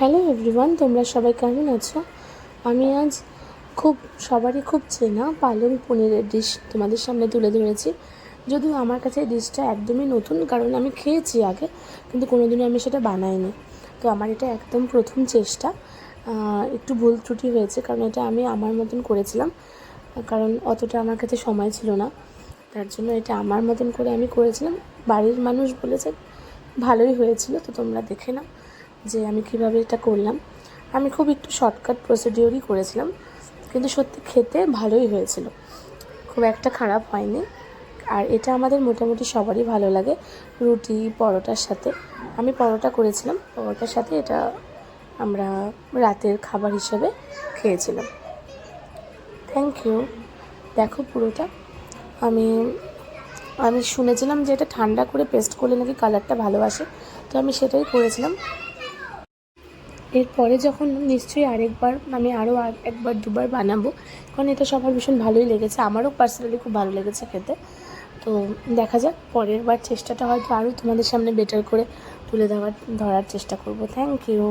Hello everyone তোমরা সবাই কেমন আছো? আমি আজ খুব, সবারই খুব চেনা পালং পনিরের ডিশ তোমাদের সামনে তুলে ধরেছি। যদিও আমার কাছে এই ডিশটা একদমই নতুন, কারণ আমি খেয়েছি আগে, কিন্তু কোনোদিনও আমি সেটা বানাইনি। তো আমার এটা একদম প্রথম চেষ্টা। একটু ভুল ত্রুটি হয়েছে, কারণ এটা আমি আমার মতন করেছিলাম, কারণ অতটা আমার কাছে সময় ছিল না। তার জন্য এটা আমার মতন করে আমি করেছিলাম। বাড়ির মানুষ বলেছে, ভালোই হয়েছিল, তো তোমরা দেখে নাও। যে আমি কীভাবে এটা করলাম, আমি খুব একটু শর্টকাট প্রসিডিওরই করেছিলাম, কিন্তু সত্যি খেতে ভালোই হয়েছিল। খুব একটা খারাপ হয়নি, আর এটা আমাদের মোটামুটি সবারই ভালো লাগে, রুটি, পরোটার সাথে। আমি পরোটা করেছিলাম, পরোটার সাথে এটা আমরা রাতের খাবার হিসেবে খেয়েছিলাম। থ্যাংক ইউ দেখো পুরোটা। আমি আমি শুনেছিলাম যে এটা ঠান্ডা করে পেস্ট করলে নাকি কালারটা ভালো আসে, তো আমি সেটাই করেছিলাম। এরপরে যখন নিশ্চয়ই আরেকবার আমি আরও একবার দুবার বানাবো, কারণ এটা সবার ভীষণ ভালোই লেগেছে। আমারও পার্সোনালি খুব ভালো লেগেছে খেতে। তো দেখা যাক, পরের বার চেষ্টাটা হয়তো আরও তোমাদের সামনে বেটার করে তুলে দেওয়ার ধরার চেষ্টা করব। Thank you